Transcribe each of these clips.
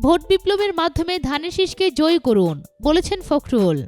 Vote বিপ্লবের মাধ্যমে ধানের শীষকে জয়ী করুন বলেছেন ফখরুল।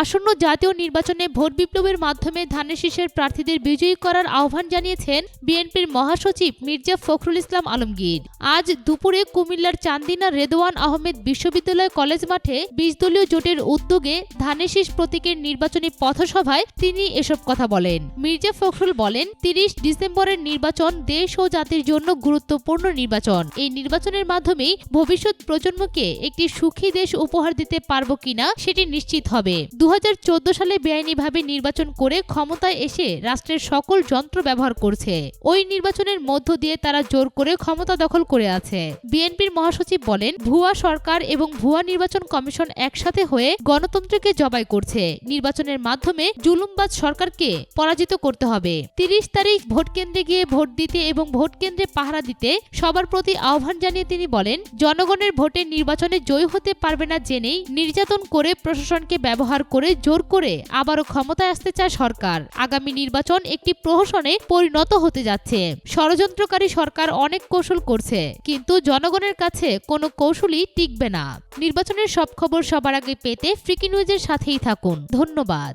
আসন্ন জাতীয় নির্বাচনে ভোট বিপ্লবের মাধ্যমে ধানের শীষের প্রার্থীদের বিজয়ী করার আহ্বান জানিয়েছেন বিএনপির মহাসচিব মির্জা ফখরুল ইসলাম আলমগীর। আজ দুপুরে কুমিল্লার চান্দিনা রেদওয়ান আহমেদ বিশ্ববিদ্যালয় কলেজ মাঠে বিশ দলীয় জোটের উদ্যোগে ধানের শীষ প্রতীকের নির্বাচনী পথসভায় তিনি এসব কথা বলেন। মির্জা ফখরুল বলেন, তিরিশ ডিসেম্বরের নির্বাচন দেশ ও জাতির জন্য গুরুত্বপূর্ণ নির্বাচন। এই নির্বাচনের মাধ্যমেই ভবিষ্যৎ প্রজন্মকে একটি সুখী দেশ উপহার দিতে পারব কিনা সেটি নিশ্চিত হবে। দু হাজার চোদ্দ সালে বেআইনিভাবে নির্বাচন করে ক্ষমতায় এসে রাষ্ট্রের সকল যন্ত্র ব্যবহার করছে। ওই নির্বাচনের মধ্য দিয়ে তারা জোর করে ক্ষমতা দখল করে আছে। বিএনপির মহাসচিব বলেন, ভুয়া সরকার এবং ভুয়া নির্বাচন কমিশন একসাথে হয়ে গণতন্ত্রকে জবাই করছে। নির্বাচনের মাধ্যমে জুলুমবাজ সরকারকে পরাজিত করতে হবে। তিরিশ তারিখ ভোট কেন্দ্রে গিয়ে ভোট দিতে এবং ভোট কেন্দ্রে পাহারা দিতে সবার প্রতি আহ্বান জানিয়ে তিনি বলেন, জনগণের ভোটে নির্বাচনে জয়ী হতে পারবে না জেনেই নির্যাতন করে প্রশাসনকে ব্যবহার করে জোর করে আবারও ক্ষমতায় আসতে চায় সরকার। আগামী নির্বাচন একটি প্রহসনে পরিণত হতে যাচ্ছে। ষড়যন্ত্রকারী সরকার অনেক কৌশল করছে, কিন্তু জনগণের কাছে কোনো কৌশলই টিকবে না। নির্বাচনের সব খবর সবার আগে পেতে ফ্রিকি নিউজের সাথেই থাকুন। ধন্যবাদ।